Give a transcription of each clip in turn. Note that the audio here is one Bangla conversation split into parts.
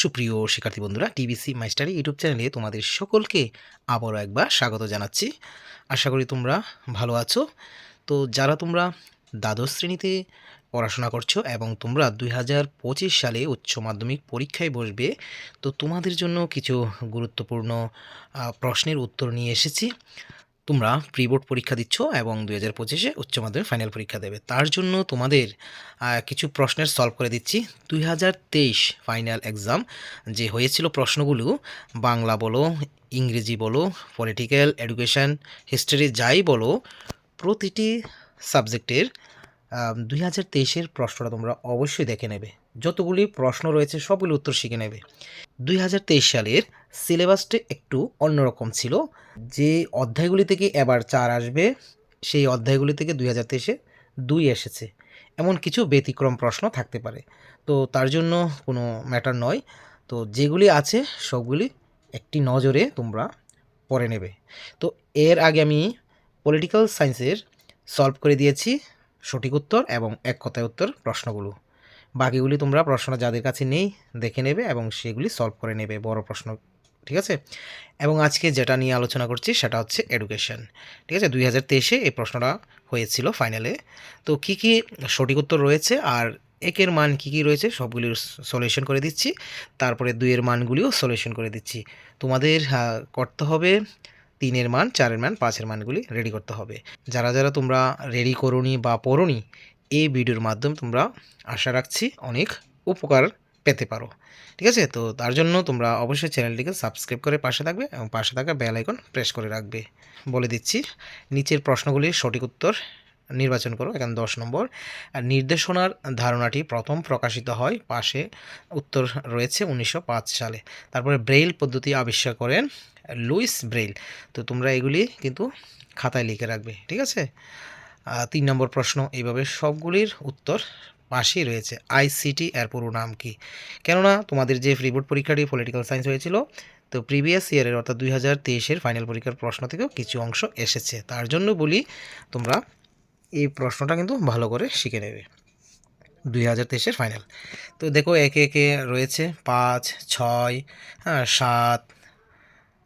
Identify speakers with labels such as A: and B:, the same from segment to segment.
A: সুপ্রিয় শিক্ষার্থী বন্ধুরা টিবিসি মাইস্টারি ইউটিউব চ্যানেলে তোমাদের সকলকে আবারও একবার স্বাগত জানাচ্ছি। আশা করি তোমরা ভালো আছো। তো যারা তোমরা দ্বাদশ শ্রেণীতে পড়াশোনা করছ এবং তোমরা দুই হাজার পঁচিশ সালে উচ্চ মাধ্যমিক পরীক্ষায় বসবে, তো তোমাদের জন্য কিছু গুরুত্বপূর্ণ প্রশ্নের উত্তর নিয়ে এসেছি। তোমরা প্রি বোর্ড পরীক্ষা দিচ্ছ এবং দুই হাজার পঁচিশে উচ্চ মাধ্যমিক ফাইনাল পরীক্ষা দেবে। তার জন্য তোমাদের কিছু প্রশ্নের সলভ করে দিচ্ছি। দুই হাজার তেইশ ফাইনাল এক্সাম যে হয়েছিল প্রশ্নগুলো, বাংলা বলো, ইংরেজি বলো পলিটিক্যাল এডুকেশন হিস্ট্রি যাই বলো, প্রতিটি সাবজেক্টের দুই হাজার তেইশের প্রশ্নটা তোমরা অবশ্যই দেখে নেবে। যতগুলি প্রশ্ন রয়েছে সবগুলি উত্তর শিখে নেবে। দুই হাজার তেইশ সালের সিলেবাসটা একটু অন্যরকম ছিল। যে অধ্যায়গুলি থেকে এবার চার আসবে, সেই অধ্যায়গুলি থেকে দুই হাজার তেইশে দুই এসেছে। এমন কিছু ব্যতিক্রম প্রশ্ন থাকতে পারে। তো তার জন্য কোনো ম্যাটার নয়। তো যেগুলি আছে সবগুলি একটি নজরে তোমরা পড়ে নেবে। তো এর আগে আমি পলিটিক্যাল সায়েন্সের সলভ করে দিয়েছি সঠিক উত্তর এবং এক কথায় উত্তর প্রশ্নগুলো। বাকিগুলি তোমরা প্রশ্ন যাদের কাছে নেই দেখে নেবে এবং সেগুলি সলভ করে নেবে, বড় প্রশ্ন, ঠিক আছে? এবং আজকে যেটা নিয়ে আলোচনা করছি সেটা হচ্ছে এডুকেশন ঠিক আছে? দুই হাজার তেইশে এই প্রশ্নটা হয়েছিল ফাইনালে তো কি কি সঠিক উত্তর রয়েছে আর একের মান কি কি রয়েছে সবগুলির সলিউশন করে দিচ্ছি। তারপরে দুইয়ের মানগুলিও সলিউশন করে দিচ্ছি। তোমাদের করতে হবে তিনের মান, চারের মান, পাঁচের মানগুলি রেডি করতে হবে। যারা যারা তোমরা রেডি করোনি বা পড়োনি এই ভিডিওর মাধ্যমে তোমরা আশা রাখছি অনেক উপকার পেতে পারো। ঠিক আছে? তো তার জন্য তোমরা অবশ্যই চ্যানেলটিকে সাবস্ক্রাইব করে পাশে থাকবে এবং পাশে থাকা বেল আইকন প্রেস করে রাখবে। বলে দিচ্ছি, নিচের প্রশ্নগুলির সঠিক উত্তর নির্বাচন করো, এখানে দশ নম্বর। আর নির্দেশনার ধারণাটি প্রথম প্রকাশিত হয় পাশে উত্তর রয়েছে উনিশশো পাঁচ সালে। তারপরে ব্রেইল পদ্ধতি আবিষ্কার করেন লুইস ব্রেইল। তো তোমরা এগুলি কিন্তু খাতায় লিখে রাখবে। ঠিক আছে? তিন নম্বর প্রশ্ন এইভাবে সবগুলির উত্তর পাশেই রয়েছে। আইসিটি এর পুরো নাম কি? কেননা তোমাদের যে ফ্রি বোর্ড পরীক্ষাটি পলিটিক্যাল সায়েন্স হয়েছিল, তো প্রিভিয়াস ইয়ারের অর্থাৎ দুই হাজার তেইশের ফাইনাল পরীক্ষার প্রশ্ন থেকেও কিছু অংশ এসেছে। তার জন্য বলি, তোমরা এই প্রশ্নটা কিন্তু ভালো করে শিখে নেবে। দুই হাজার তেইশের ফাইনাল। তো দেখো, একে একে রয়েছে পাঁচ, ছয় হ্যাঁ সাত,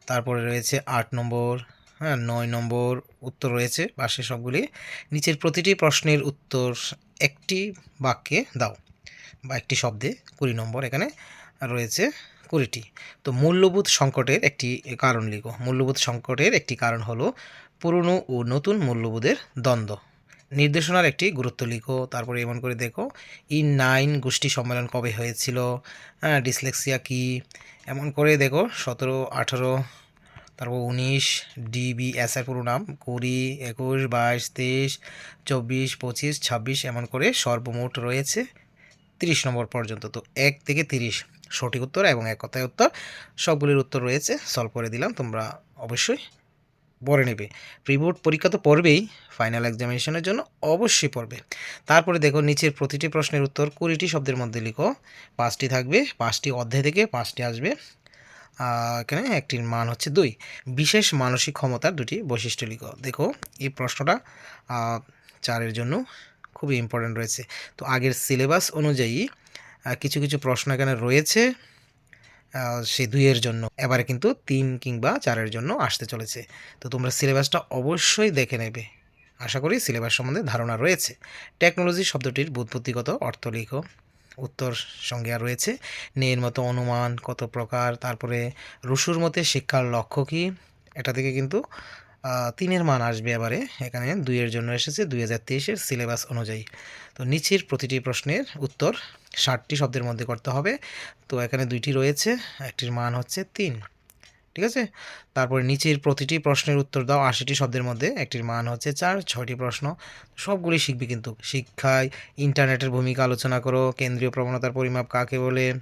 A: তারপরে রয়েছে আট নম্বর হ্যাঁ নয় নম্বর উত্তর রয়েছে পাশে সবগুলি। নিচের প্রতিটি প্রশ্নের উত্তর একটি বাক্যে দাও, বা একটি শব্দে, কুড়ি নম্বর এখানে রয়েছে কুড়িটি। তো মূল্যবোধ সংকটের একটি কারণ লিখো। মূল্যবোধ সংকটের একটি কারণ হলো পুরনো ও নতুন মূল্যবোধের দ্বন্দ্ব। নির্দেশনার একটি গুরুত্ব লিখো, তারপরে এমন করে দেখো, ইন নাইন গোষ্ঠী সম্মেলন কবে হয়েছিল? হ্যাঁ ডিসলেক্সিয়া কি? এমন করে দেখো, সতেরো, আঠেরো তারপর উনিশ ডিবিএস এর পুরো নাম, কুড়ি, একুশ, বাইশ, তেইশ, চব্বিশ, পঁচিশ, ছাব্বিশ, এমন করে সর্বমোট রয়েছে তিরিশ নম্বর পর্যন্ত। তো এক থেকে তিরিশ সঠিক উত্তর এবং এক কথায় উত্তর, সবগুলির উত্তর রয়েছে সলভ করে দিলাম, তোমরা অবশ্যই পড়ে নেবে। প্রিবোর্ড পরীক্ষা তো পড়বেই ফাইনাল এক্সামিনেশনের জন্য অবশ্যই পড়বে। তারপরে দেখো নিচের প্রতিটি প্রশ্নের উত্তর কুড়িটি শব্দের মধ্যে লিখো, পাঁচটি থাকবে, পাঁচটি অধ্যায় থেকে পাঁচটি আসবে। এখানে একটির মান হচ্ছে দুই। বিশেষ মানসিক ক্ষমতার দুটি বৈশিষ্ট্য লিখো। দেখো, এই প্রশ্নটা চারের জন্য খুবই ইম্পর্ট্যান্ট রয়েছে। তো আগের সিলেবাস অনুযায়ী কিছু কিছু প্রশ্ন এখানে রয়েছে সে দুইয়ের জন্য। এবারে কিন্তু তিন কিংবা চারের জন্য আসতে চলেছে। তো তোমরা সিলেবাসটা অবশ্যই দেখে নেবে। আশা করি সিলেবাস সম্বন্ধে ধারণা রয়েছে। টেকনোলজি শব্দটির বুৎপত্তিগত অর্থ লিখো। উত্তর আর রয়েছে। নের মতো অনুমান কত প্রকার? তারপরে রসুর মতে শিক্ষার লক্ষ্য কী? এটা থেকে কিন্তু তিনের মান আসবে এবারে। এখানে দুইয়ের জন্য এসেছে দুই হাজার তেইশের সিলেবাস অনুযায়ী। তো নিচের প্রতিটি প্রশ্নের উত্তর ষাটটি শব্দের মধ্যে করতে হবে। তো এখানে দুইটি রয়েছে, একটির মান হচ্ছে তিন। ঠিক আছে? তারপরে নিচের প্রতিটি প্রশ্নের উত্তর দাও, আশিটি শব্দের মধ্যে। একটির মান হচ্ছে চার, ছয়টি প্রশ্ন। সবগুলি শিখবি কিন্তু। শিক্ষায় ইন্টারনেটের ভূমিকা আলোচনা করো, কেন্দ্রীয় প্রবণতার পরিমাপ কাকে বলে,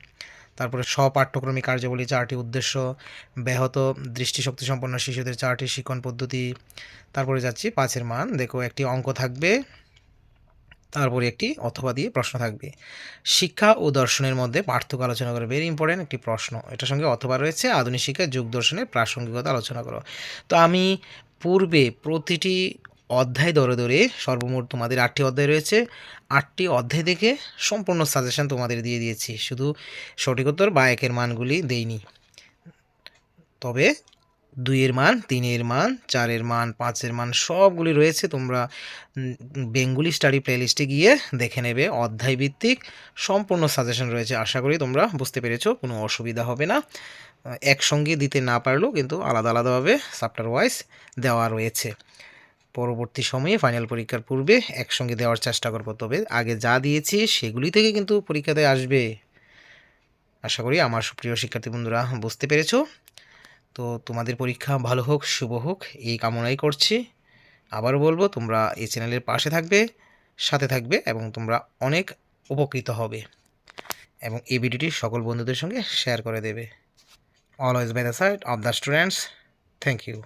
A: তারপরে স্বপাঠ্যক্রমিক কার্যাবলী চারটি উদ্দেশ্য, ব্যাহত দৃষ্টিশক্তি সম্পন্ন শিশুদের চারটি শিক্ষণ পদ্ধতি। তারপরে যাচ্ছি পাঁচের মান। দেখো, একটি অঙ্ক থাকবে। তারপরে একটি অথবা দিয়ে প্রশ্ন থাকবে। শিক্ষা ও দর্শনের মধ্যে পার্থক্য আলোচনা করো ভেরি ইম্পর্টেন্ট একটি প্রশ্ন। এটার সঙ্গে অথবা রয়েছে, আধুনিক শিক্ষা যুগ দর্শনের প্রাসঙ্গিকতা আলোচনা করো। তো আমি পূর্বে প্রতিটি অধ্যায় ধরে ধরে সর্বমোট তোমাদের আটটি অধ্যায় রয়েছে। আটটি অধ্যায় থেকে সম্পূর্ণ সাজেশন তোমাদের দিয়ে দিয়েছি। শুধু সঠিক উত্তর বা একের মানগুলি দেইনি। তবে দুইয়ের মান, তিনের মান, চারের মান, পাঁচের মান সবগুলি রয়েছে। তোমরা বেঙ্গুলি স্টাডি প্লেলিস্টে গিয়ে দেখে নেবে। অধ্যায় ভিত্তিক সম্পূর্ণ সাজেশন রয়েছে। আশা করি তোমরা বুঝতে পেরেছ, কোনো অসুবিধা হবে না। একসঙ্গে দিতে না পারলেও কিন্তু আলাদা আলাদাভাবে চ্যাপ্টার ওয়াইজ দেওয়া রয়েছে। পরবর্তী সময়ে ফাইনাল পরীক্ষার পূর্বে একসঙ্গে দেওয়ার চেষ্টা করব। তবে আগে যা দিয়েছি সেগুলি থেকে কিন্তু পরীক্ষাতে আসবে। আশা করি আমার সুপ্রিয় শিক্ষার্থী বন্ধুরা বুঝতে পেরেছ। তো তোমাদের পরীক্ষা ভালো হোক, শুভ হোক, এই কামনাই করছি। আবার বলব, তোমরা এই চ্যানেলের পাশে থাকবে, সাথে থাকবে এবং তোমরা অনেক উপকৃত হবে এবং এই ভিডিওটি সকল বন্ধুদের সঙ্গে শেয়ার করে দেবে। Always by the side of the students thank you